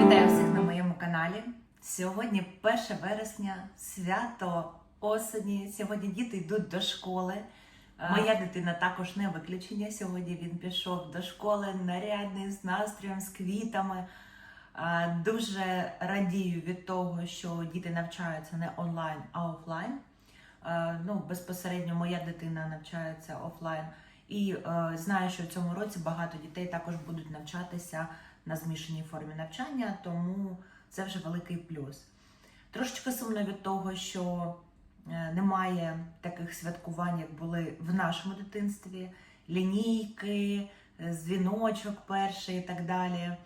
Вітаю всіх на моєму каналі. Сьогодні 1 вересня, свято осені. Сьогодні діти йдуть до школи. Е, Моя дитина також не виключення. Сьогодні він пішов до школи нарядний з настроєм, з квітами. Е, Дуже радію від того, що діти навчаються не онлайн, а офлайн. Е, Ну, безпосередньо моя дитина навчається офлайн. І е, знаю, що в цьому році багато дітей також будуть навчатися на змішаній формі навчання, тому це вже великий плюс. Трошечки сумно від того, що е, немає таких святкувань, як були в нашому дитинстві: лінійки, е, дзвіночок перший і так далі.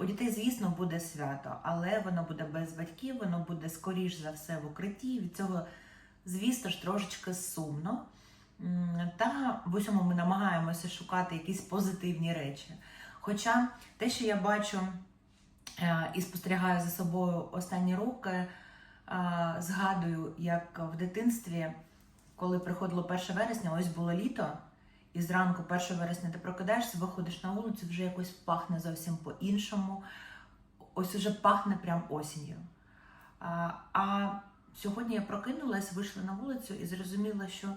У дітей, звісно, буде свято, але воно буде без батьків, воно буде скоріш за все в укритті. Від цього, звісно ж, трошечки сумно. Та в усьому ми намагаємося шукати якісь позитивні речі. Хоча те, що я бачу е, і спостерігаю за собою останні роки, е, згадую, як в дитинстві, коли приходило 1 вересня, ось було літо, і зранку 1 вересня ти прокидаєшся, виходиш на вулицю, вже якось пахне зовсім по-іншому. Ось уже пахне прям осінню. А, а сьогодні я прокинулась, вийшла на вулицю і зрозуміла, що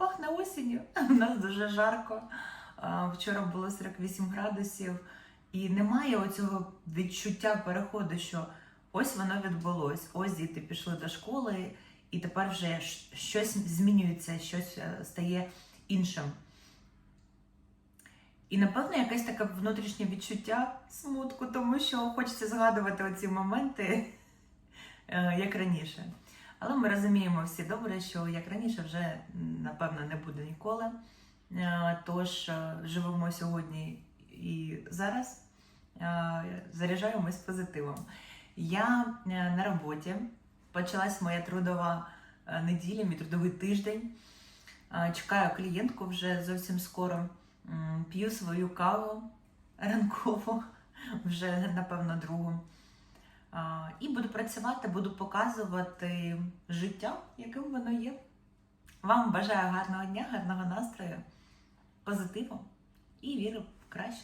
пахне осінню. У нас дуже жарко. Вчора було 48 градусів, і немає оцього відчуття переходу, що ось воно відбулось, ось діти пішли до школи, і тепер вже щось змінюється, щось е, стає іншим. І напевно якесь таке внутрішнє відчуття смутку, тому що хочеться згадувати оці моменти, е, як раніше. Але ми розуміємо всі добре, що як раніше вже напевно не буде ніколи. Е, Тож е, живемо сьогодні і зараз, е, заряджаємось позитивом. Я на роботі, почалась моя трудова неділя, мій трудовий тиждень. Чекаю клієнтку вже зовсім скоро. П'ю свою каву ранкову, вже напевно другу. І буду працювати, буду показувати життя, яким воно є. Вам бажаю гарного дня, гарного настрою, позитиву і віри в краще.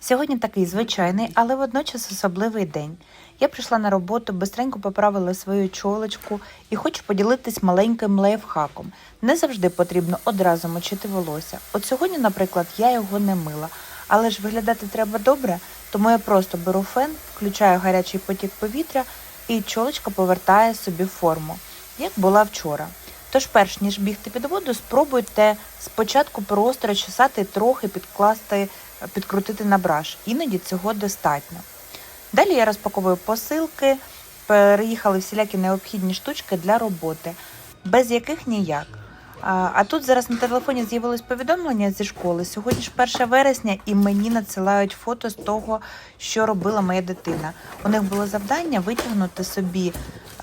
Сьогодні такий звичайний, але водночас особливий день. Я прийшла на роботу, бистренько поправила свою чолочку і хочу поділитись маленьким лайфхаком. Не завжди потрібно одразу мочити волосся. От сьогодні, наприклад, я його не мила, але ж виглядати треба добре, тому я просто беру фен, включаю гарячий потік повітря, і чолочка повертає собі форму, як була вчора. Тож, перш ніж бігти під воду, спробуйте спочатку просто розчесати трохи підкласти підкрутити на браш. Іноді цього достатньо. Далі я розпаковую посилки, переїхали всілякі необхідні штучки для роботи, без яких ніяк. А, а тут зараз на телефоні з'явилось повідомлення зі школи. Сьогодні ж 1 вересня, і мені надсилають фото з того, що робила моя дитина. У них було завдання витягнути собі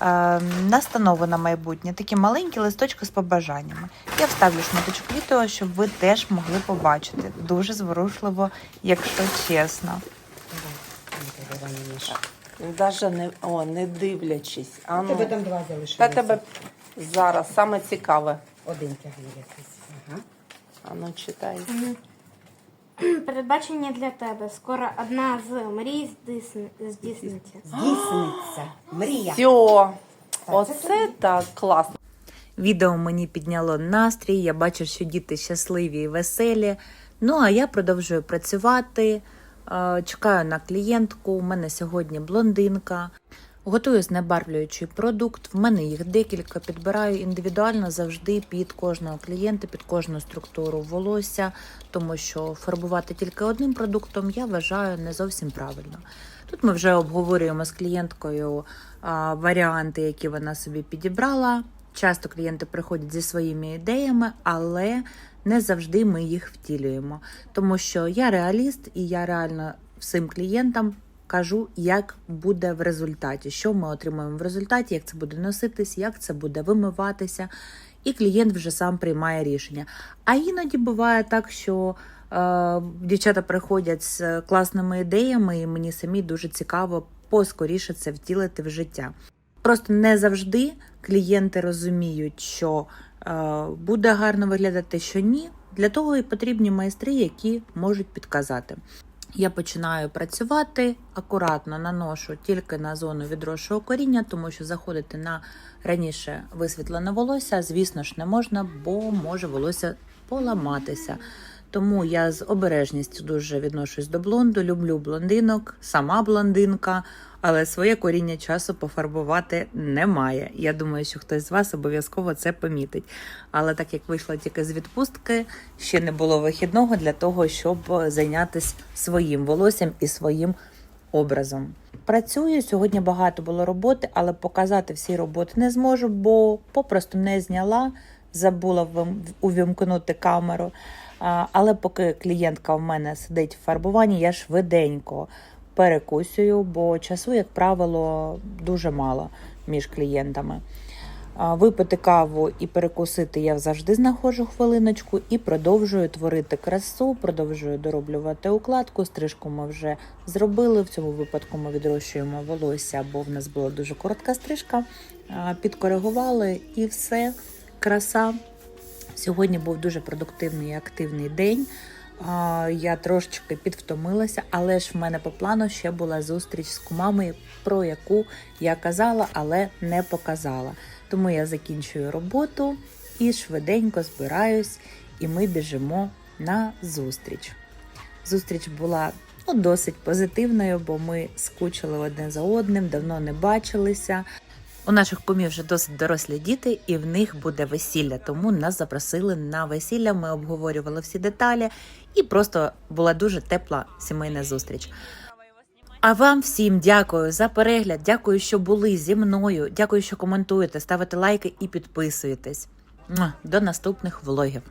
е, настанову на майбутнє, такі маленькі листочки з побажаннями. Я вставлю шматочок відео, щоб ви теж могли побачити. Дуже зворушливо, якщо чесно. Даже не, о, не дивлячись. А У тебе ну, там два та тебе зараз саме цікаве. Один тягне якийсь. Ага. А ну читай. Передбачення для тебе. Скоро одна з мрій здійсн- здійсниться. Здійсниться. Мрія. Все. Оце так класно. Відео мені підняло настрій, я бачу, що діти щасливі і веселі. Ну а я продовжую працювати, е, чекаю на клієнтку. У мене сьогодні блондинка. Готую знебарвлюючий продукт. В мене їх декілька. Підбираю індивідуально завжди під кожного клієнта, під кожну структуру волосся, тому що фарбувати тільки одним продуктом я вважаю не зовсім правильно. Тут ми вже обговорюємо з клієнткою а, варіанти, які вона собі підібрала. Часто клієнти приходять зі своїми ідеями, але не завжди ми їх втілюємо. Тому що я реаліст і я реально всім клієнтам кажу, як буде в результаті, що ми отримаємо в результаті, як це буде носитись, як це буде вимиватися. І клієнт вже сам приймає рішення. А іноді буває так, що е, дівчата приходять з класними ідеями, і мені самі дуже цікаво поскоріше це втілити в життя. Просто не завжди клієнти розуміють, що е, буде гарно виглядати, що ні. Для того і потрібні майстри, які можуть підказати. Я починаю працювати акуратно наношу тільки на зону відросшого коріння, тому що заходити на раніше висвітлене волосся, звісно ж, не можна, бо може волосся поламатися. Тому я з обережністю дуже відношусь до блонду, люблю блондинок, сама блондинка, але своє коріння часу пофарбувати немає. Я думаю, що хтось з вас обов'язково це помітить. Але так як вийшла тільки з відпустки, ще не було вихідного для того, щоб зайнятися своїм волоссям і своїм образом. Працюю сьогодні багато було роботи, але показати всі роботи не зможу, бо попросту не зняла, забула увімкнути камеру. Але поки клієнтка в мене сидить в фарбуванні, я швиденько перекусюю, бо часу, як правило, дуже мало між клієнтами. Випити каву і перекусити я завжди знаходжу хвилиночку і продовжую творити красу, продовжую дороблювати укладку. Стрижку ми вже зробили. В цьому випадку ми відрощуємо волосся, бо в нас була дуже коротка стрижка. Підкоригували і все. Краса. Сьогодні був дуже продуктивний і активний день. Я трошечки підвтомилася, але ж в мене по плану ще була зустріч з кумами, про яку я казала, але не показала. Тому я закінчую роботу і швиденько збираюсь, і ми біжимо на зустріч. Зустріч була ну, досить позитивною, бо ми скучили одне за одним, давно не бачилися. У наших кумів вже досить дорослі діти, і в них буде весілля. Тому нас запросили на весілля. Ми обговорювали всі деталі, і просто була дуже тепла сімейна зустріч. А вам всім дякую за перегляд. Дякую, що були зі мною. Дякую, що коментуєте, ставите лайки і підписуєтесь. До наступних влогів.